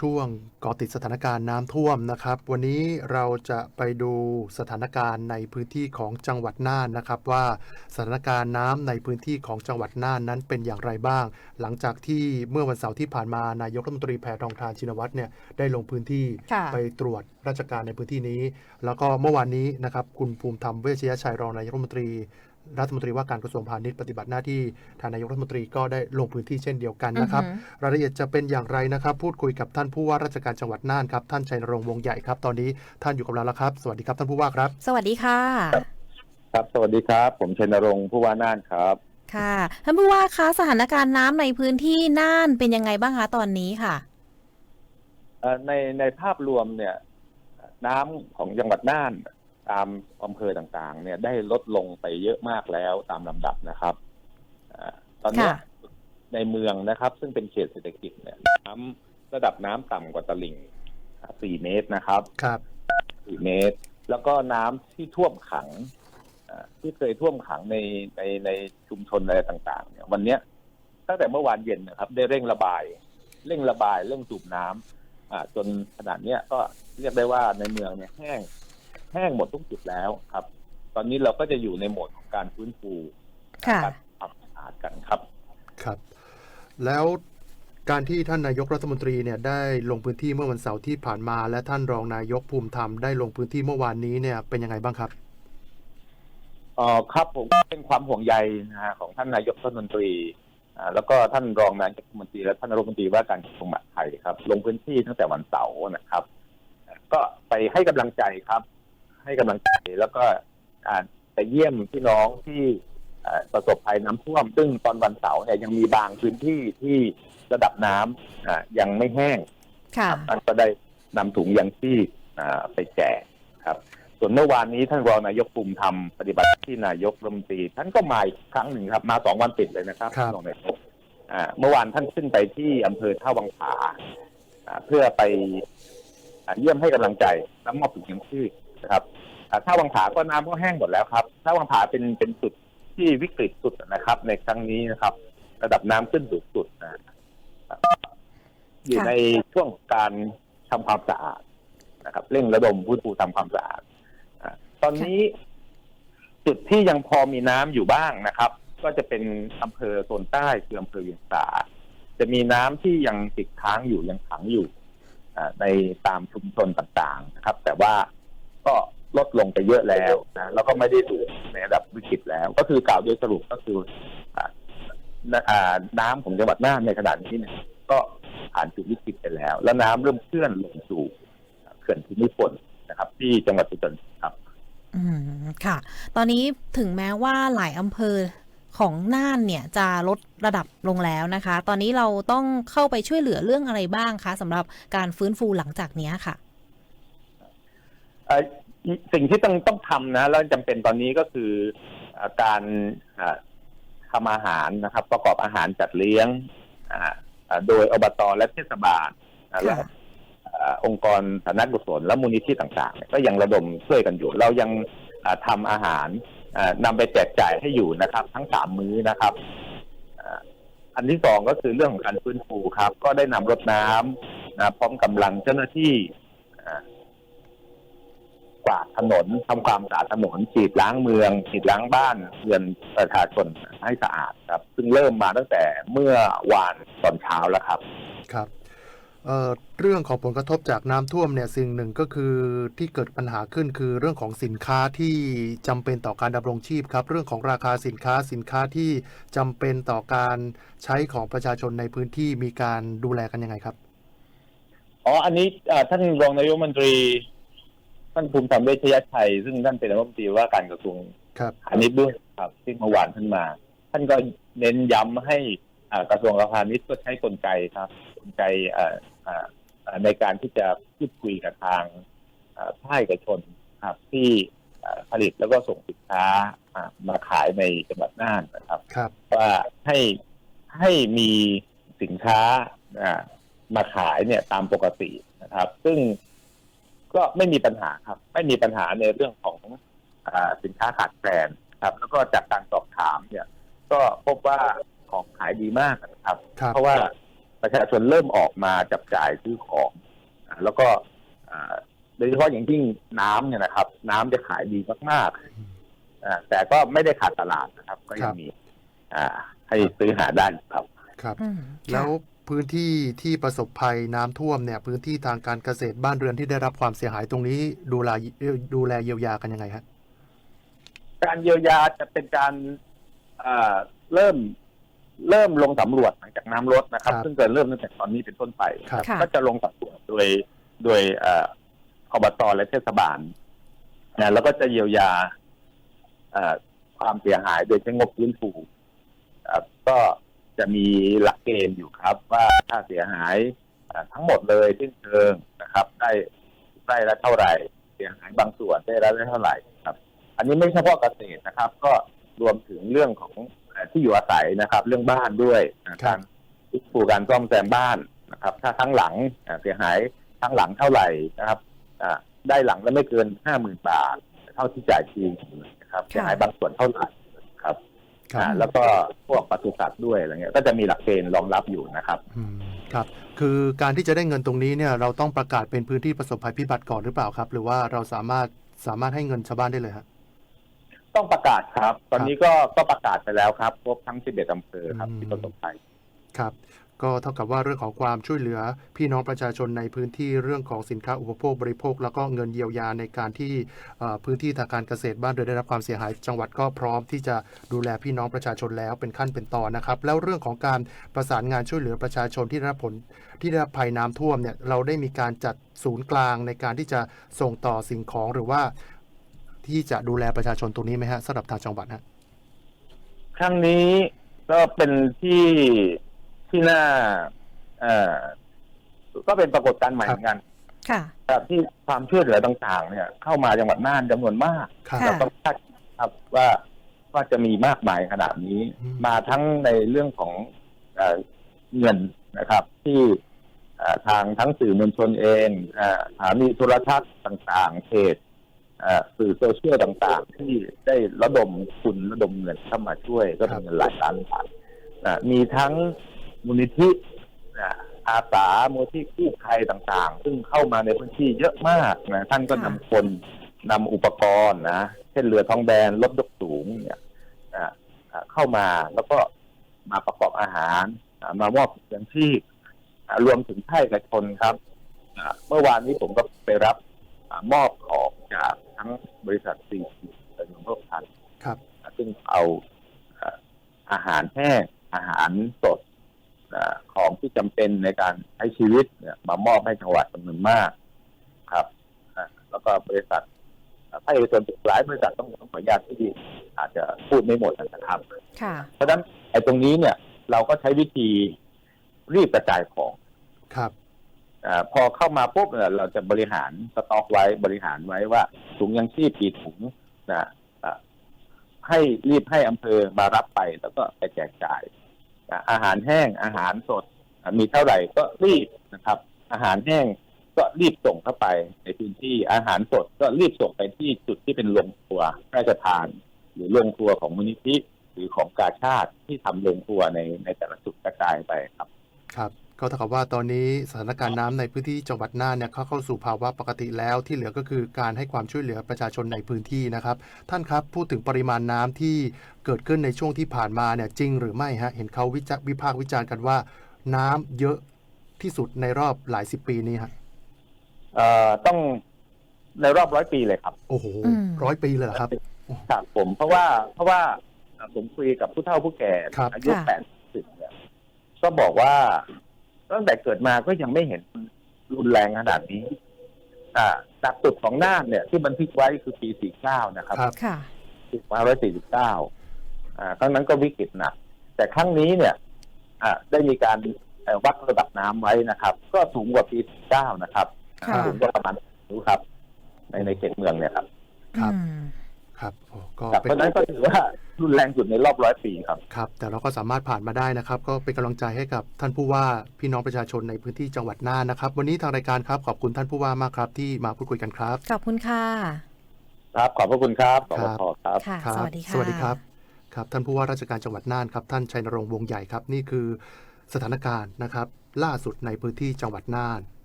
ช่วงเกาะติดสถานการณ์น้ำท่วมนะครับ วันนี้เราจะไปดูสถานการณ์ในพื้นที่ของจังหวัดน่านนะครับ ว่าสถานการณ์น้ำในพื้นที่ของจังหวัดน่านนั้นเป็นอย่างไรบ้าง หลังจากที่เมื่อวันเสาร์ที่ผ่านมานายกรัฐมนตรีแพทองทานชินวัตรเนี่ยได้ลงพื้นที่ค่ะไปตรวจราชการในพื้นที่นี้ แล้วก็เมื่อวานนี้นะครับคุณภูมิธรรมเวชยชัยรองนายกรัฐมนตรี รัฐมนตรีว่าการกระทรวงพาณิชย์ปฏิบัติหน้าที่ทางนายกรัฐมนตรีก็ได้ลงพื้นที่เช่นเดียวกันนะครับอือหือรายละเอียดจะเป็นอย่างไรนะครับ พูดคุยกับท่านผู้ว่าราชการจังหวัดน่านครับ ท่านชัยนรงค์วงใหญ่ครับ ตอนนี้ท่านอยู่กับเราแล้วครับ สวัสดีครับท่านผู้ว่าครับ สวัสดีค่ะ ครับ สวัสดีครับ ผมชัยนรงค์ผู้ว่าน่านครับ ค่ะ ท่านผู้ว่าคะสถานการณ์น้ำในพื้นที่น่านเป็นยังไงบ้างคะตอนนี้ค่ะเอ่อในในภาพรวมเนี่ยน้ำของจังหวัดน่าน ตามอำเภอต่างๆ เนี่ยได้ลดลงไปเยอะมากแล้วตามลำดับนะครับอ่าตอนเนี้ยค่ะในเมืองนะครับ ซึ่งเป็นเขตเศรษฐกิจเนี่ยน้ำระดับน้ำต่ำกว่าตลิ่งอ่า4เมตรนะครับครับ4เมตร แล้วก็น้ำที่ท่วมขังอ่าที่เคยท่วมขังในในในชุมชนอะไรต่าง ๆ เนี่ย วันเนี้ยตั้งแต่เมื่อวานเย็นนะครับ ได้เร่งระบาย เร่งระบายเร่งสูบน้ำอ่า จนขนาดเนี้ยก็เรียกได้ว่าในเมืองเนี่ยแห้งแห้งหมดทุกจุดแล้วครับ ตอนนี้เราก็จะอยู่ในโหมดของการฟื้นฟูค่ะ การปรับสะอาดกันครับ ครับ แล้วการที่ท่านนายกรัฐมนตรีเนี่ยได้ลงพื้นที่เมื่อวันเสาร์ที่ผ่านมา และท่านรองนายกภูมิธรรมได้ลงพื้นที่เมื่อวานนี้เนี่ยเป็นยังไงบ้างครับ เอ่อครับผมเป็นความห่วงใยนะฮะของท่านนายกรัฐมนตรีอ่าแล้วก็ท่านรองนายกรัฐมนตรีและท่านรัฐมนตรีว่าการกระทรวงมหาดไทยครับ ลงพื้นที่ตั้งแต่วันเสาร์นะครับ ก็ไปให้กำลังใจครับ ให้กำลังใจแล้วก็อ่าไปเยี่ยมพี่น้องที่อ่าประสบภัยน้ำท่วม ซึ่งตอนวันเสาร์เนี่ยยังมีบางพื้นที่ที่ระดับน้ำอ่ายังไม่แห้งค่ะท่านก็ได้นำถุงยังชีพอ่าไปแจกครับ ส่วนเมื่อวานนี้ท่านรองนายกภูมิธรรมปฏิบัติที่นายกรัฐมนตรีท่านก็มาอีกครั้งหนึ่งครับ มาสองวันติดเลยนะครับครับท่านรองนายกอ่าเมื่อวานท่านขึ้นไปที่อำเภอท่าวังผาอ่าเพื่อไปอ่าเยี่ยมให้กำลังใจและมอบถุงยังชีพ นะครับอ่าท่าวังผาก็น้ำก็แห้งหมดแล้วครับท่าวังผาเป็นเป็นจุดที่วิกฤตสุดนะครับ ในครั้งนี้นะครับ ระดับน้ำขึ้นสูงสุดนะอยู่ค่ะในช่วงการทำความสะอาดนะครับ เร่งระดมพื้นฟูทำความสะอาดอะตอนนี้จุดที่ยังพอมีน้ำอยู่บ้างนะครับ ก็จะเป็นอำเภอโซนใต้คืออำเภอเวียงสาจะมีน้ำที่ยังติดค้างอยู่ยังขังอยู่อ่าในตามชุมชนต่างๆนะครับ แต่ว่าก็ ลดลงไปเยอะแล้วนะแล้วก็ไม่ได้สูงในระดับวิกฤตแล้ว ก็คือกล่าวโดยสรุปก็คืออ่าน้ำอ่าน้ำของจังหวัดน่านในขณะนี้เนี่ยก็ผ่านจุดวิกฤตไปแล้ว แล้วน้ำเริ่มเคลื่อนลงสู่เขื่อนภูมิพลนะครับ ที่จังหวัดสุพรรณครับ อืมค่ะ ตอนนี้ถึงแม้ว่าหลายอำเภอของน่านเนี่ยจะลดระดับลงแล้วนะคะ ตอนนี้เราต้องเข้าไปช่วยเหลือเรื่องอะไรบ้างคะสำหรับการฟื้นฟูหลังจากเนี้ยค่ะเอ่อ สิ่งที่ต้องต้องทำนะแล้วจำเป็นตอนนี้ก็คือเอ่อการเอ่อทำอาหารนะครับ ประกอบอาหารจัดเลี้ยงอ่าอ่าโดยอบตและเทศบาลนะและค่ะเอ่อองค์กรสาธารณกุศลและมูลนิธิต่างๆเนี่ยก็ยังระดมช่วยกันอยู่ เรายังอ่าทำอาหารอ่านำไปแจกจ่ายให้อยู่นะครับ ทั้งสามมื้อนะครับอ่าอันที่สองก็คือเรื่องของการฟื้นฟูครับ ก็ได้นำรถน้ำนะพร้อมกำลังเจ้าหน้าที่อ่า กวาดถนนทำความสะอาดถนนฉีดล้างเมืองฉีดล้างบ้านเรือนประชาชนให้สะอาดครับ ซึ่งเริ่มมาตั้งแต่เมื่อวานตอนเช้าแล้วครับครับเอ่อเรื่องของผลกระทบจากน้ำท่วมเนี่ยสิ่งหนึ่งก็คือที่เกิดปัญหาขึ้นคือเรื่องของสินค้าที่จำเป็นต่อการดำรงชีพครับ เรื่องของราคาสินค้าสินค้าที่จำเป็นต่อการใช้ของประชาชนในพื้นที่มีการดูแลกันยังไงครับอ๋ออันนี้เอ่อท่านรองนายกรัฐมนตรี ท่านภูมิธรรมเวชยชัย ซึ่งท่านเป็นรัฐมนตรีว่าการกระทรวงครับพาณิชย์ด้วยครับที่เมื่อวานท่านมา ท่านก็เน้นย้ำให้อ่ากระทรวงพาณิชย์ก็ใช้กลไกครับกลไกเอ่อเอ่อเอ่อในการที่จะพูดคุยกับทางเอ่อภาคเอกชนครับที่เอ่อผลิตแล้วก็ส่งสินค้าอ่ามาขายในจังหวัดน่านนะครับครับว่าให้ให้มีสินค้าอ่ามาขายเนี่ยตามปกตินะครับ ซึ่ง ก็ไม่มีปัญหาครับ ไม่มีปัญหาในเรื่องของอาสินค้าขาดแคลนครับ แล้วก็จากการสอบถามเนี่ย ก็พบว่าของขายดีมากนะครับครับเพราะว่าปประชาชนเริ่มออกมาจับจ่ายซื้อของอ่าแล้วก็อ่าโดยเฉพาะอย่างยิ่งน้ำเนี่ยนะครับ น้ำจะขายดีมากๆอ่าแต่ก็ไม่ได้ขาดตลาดนะครับ ก็ยังมีอ่าให้ซื้อหาได้ครับ ครับอืมแล้วค่ะ พื้นที่ที่ประสบภัยน้ำท่วมเนี่ยพื้นที่ทางการเกษตรบ้านเรือนที่ได้รับความเสียหายตรงนี้ ดูแลดูแลเยียวยากันยังไงฮะการเยียวยาจะเป็นการอ่าเริ่มเริ่มลงสำรวจหลังจากน้ำลดนะครับครับ ซึ่งจะเริ่มตั้งแต่ตอนนี้เป็นต้นไปครับค่ะก็จะลงสำรวจโดยโดยเอ่ออบตและเทศบาลนะแล้วก็จะเยียวยาเอ่อความเสียหายโดยใช้งบฟื้นฟูครับก็ จะมีหลักเกณฑ์อยู่ครับว่าถ้าเสียหายเอ่อทั้งหมดเลยสิ้นเชิงนะครับ ได้ได้ละเท่าไหร่ เสียหายบางส่วนได้ละเท่าไหร่ครับ อันนี้ไม่เฉพาะเกษตรนะครับ ก็รวมถึงเรื่องของเอ่อที่อยู่อาศัยนะครับ เรื่องบ้านด้วยนะการฟื้นฟูการซ่อมแซมบ้านนะครับ ถ้าทั้งหลังอ่าเสียหายทั้งหลังเท่าไหร่นะครับอ่าได้หลังละไม่เกินห้าหมื่นบาท เท่าที่จ่ายจริงนะครับค่ะเสียหายบางส่วนเท่าไหร่ ครับครับอ่าแล้วก็พวกปศุสัตว์ด้วยอะไรเงี้ยก็จะมีหลักเกณฑ์รองรับอยู่นะครับ อืมครับ คือการที่จะได้เงินตรงนี้เนี่ยเราต้องประกาศเป็นพื้นที่ประสบภัยพิบัติก่อนหรือเปล่าครับ หรือว่าเราสามารถสามารถให้เงินชาวบ้านได้เลยฮะต้องประกาศครับ ตอนนี้ก็ก็ประกาศไปแล้วครับครบทั้ง 11อำเภอครับอืม ที่ประสบภัย ครับ ก็เท่ากับว่าเรื่องของความช่วยเหลือ พี่น้องประชาชนในพื้นที่เรื่องของสินค้าอุปโภคบริโภค แล้วก็เงินเยียวยาในการที่พื้นที่ทางการเกษตรบ้านเรือนได้รับความเสียหาย จังหวัดก็พร้อมที่จะดูแลพี่น้องประชาชนแล้วเป็นขั้นเป็นตอนนะครับ แล้วเรื่องของการประสานงานช่วยเหลือประชาชนที่ได้รับผลที่ได้รับภัยน้ำท่วมเนี่ยเราได้มีการจัดศูนย์กลางในการที่จะส่งต่อสิ่งของหรือว่า ที่จะดูแลประชาชนตรงนี้ไหมฮะสำหรับทางจังหวัดฮะครั้งนี้ก็เป็นที่ ที่น่าเอ่อก็เป็นปรากฏการณ์ใหม่คเหรับมือนกันค่ะ ครับที่ความช่วยเหลือต่างๆ เนี่ย เข้ามาจังหวัดน่านจำนวนมากครับค่ะ เราก็คาดครับว่าว่าจะมีมากมายขนาดนี้ อืม มาทั้งในเรื่องของเอ่อเงินนะครับ ที่เอ่อทางทั้งสื่อมวลชนเองเอ่อสถานีโทรทัศน์ต่างๆเพจเอ่อสื่อโซเชียลต่างๆ ที่ได้ระดมทุนระดมเงินเข้ามาช่วยก็เป็นเงินหลายล้านบาทอะมีทั้ง มูลนิธิอะอาสามูลที่กู้ภัยต่างๆ ซึ่งเข้ามาในพื้นที่เยอะมากนะท่านก็ค่ะนำคนนำอุปกรณ์นะเช่นเรือท้องแบนรถยกสูงเนี่ยอะอะเข้ามาแล้วก็มาประกอบอาหารอะมามอบเครื่องชีพอะรวมถึงไพ่กระชนครับอะเมื่อวานนี้ผมก็ไปรับอะมอบของจากทั้งบริษัทซีซีและยงโลกทันครับ ซึ่งเอาเอ่ออาหารแห้งอาหารสดเอ่อของที่ จำเป็นในการใช้ชีวิตเนี่ยมามอบให้จังหวัดจำนวนมากครับอะแล้วก็บริษัทเอ่อภาคเอกชนหลายบริษัทต้องต้องขออนุญาตที่อาจจะพูดไม่หมดนะครับค่ะเพราะฉะนั้นไอ้ตรงนี้เนี่ย เราก็ใช้วิธีรีบกระจายของครับอาพอเข้ามาปุ๊บเนี่ยเราจะบริหารสต็อกไว้บริหารไว้ว่าถุงยังชีพกี่ถุงนะอะให้รีบให้อำเภอมารับไปแล้วก็ไปแจกจ่ายอะอาหารแห้งอาหารสดอะ มีเท่าไหร่ก็รีบนะครับ อาหารแห้งก็รีบส่งเข้าไปในพื้นที่อาหารสดก็รีบส่งไปที่จุดที่เป็นโรงครัวพระราชทาน หรือโรงครัวของมูลนิธิหรือของกาชาติที่ทำโรงครัวในในแต่ละจุดกระจายไปครับ ครับก็เท่ากับว่าตอนนี้สถานการณ์น้ำในพื้นที่จังหวัดน่านเนี่ยเข้าเข้าสู่ภาวะปกติแล้วที่เหลือก็คือการให้ความช่วยเหลือประชาชนในพื้นที่นะครับ ท่านครับพูดถึงปริมาณน้ำที่เกิดขึ้นในช่วงที่ผ่านมาเนี่ยจริงหรือไม่ฮะเห็นเขาวิจารวิพากษ์วิจารณ์กันว่า น้ำเยอะที่สุดในรอบหลายสิบปีนี้ฮะเอ่อต้องในรอบร้อยปีเลยครับ โอ้โหอืม ร้อยปีเลยเหรอครับ ครับผมเพราะว่าเพราะว่าเอ่อผมคุยกับผู้เฒ่าผู้แก่ครับ อายุค่ะ แปดสิบเนี่ยก็บอกว่าตั้งแต่เกิดมาก็ยังไม่เห็นรุนแรงขนาดนี้ อ่าจากสุดของน่านเนี่ย ที่บันทึกไว้คือปีสี่เก้านะครับ ครับ ค่ะปีมาร้อยสี่สิบเก้าอ่าครั้งนั้นก็วิกฤตหนัก แต่ครั้งนี้เนี่ยอ่า ได้มีการเอ่อวัดระดับน้ำไว้นะครับ ก็สูงกว่าปีสี่เก้านะครับค่ะสูงกว่าประมาณรู้ครับ ในในเขตเมืองเนี่ยครับ ครับอืมครับโอ้ก็ครับเป็เพนราะฉะนั้นก็ถือว่ารุนแรงสุดในรอบร้อยปีครับครับแต่เราก็สามารถผ่านมาได้นะครับ ก็เป็นกำลังใจให้กับท่านผู้ว่าพี่น้องประชาชนในพื้นที่จังหวัดน่านนะครับ วันนี้ทางรายการครับขอบคุณท่านผู้ว่ามากครับ ที่มาพูดคุยกันครับขอบคุณค่ะครับขอบพระคุณครับขอบคพรัระบคุณครับค่ะครับสวัสดีค่ะสวัสดีครับ ครับท่านผู้ว่าราชการจังหวัดน่านครับท่านชัยนรงค์วงใหญ่ครับนี่คือสถานการณ์นะครับ ล่าสุดในพื้นที่จังหวัดน่าน